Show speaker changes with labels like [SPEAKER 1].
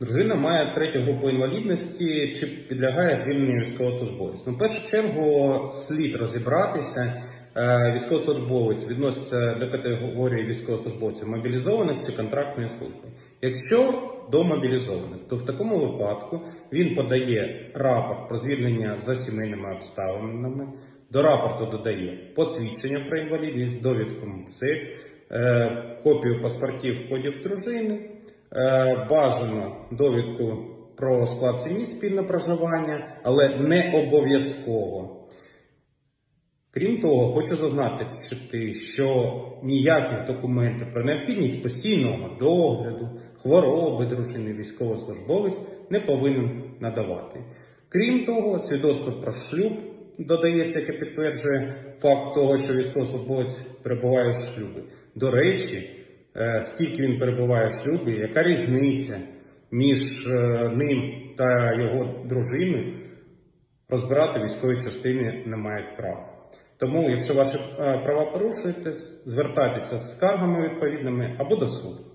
[SPEAKER 1] Дружина має третю групу інвалідності чи підлягає звільненню військовослужбовець. Ну, в першу чергу слід розібратися. е, Військовослужбовець відноситься до категорії військовослужбовців мобілізованих чи контрактної служби. Якщо до мобілізованих, то в такому випадку він подає рапорт про звільнення за сімейними обставинами. До рапорту додає посвідчення про інвалідність, довідку МЦИК, е, копію паспортів кодів дружини, бажано довідку про склад сім'ї спільне проживання, але не обов'язково. Крім того, хочу зазначити, що ніяких документів про необхідність постійного догляду, хвороби дружини військовослужбовець не повинен надавати. Крім того, свідоцтво про шлюб додається, яке підтверджує факт того, що військовослужбовець перебуває в шлюбі. До речі, е, скільки він перебуває в шлюбі, яка різниця між е, ним та його дружиною, розбирати військові частини не мають права. Тому, якщо ваші е, права порушуєте, звертайтеся з скаргами відповідними або до суду.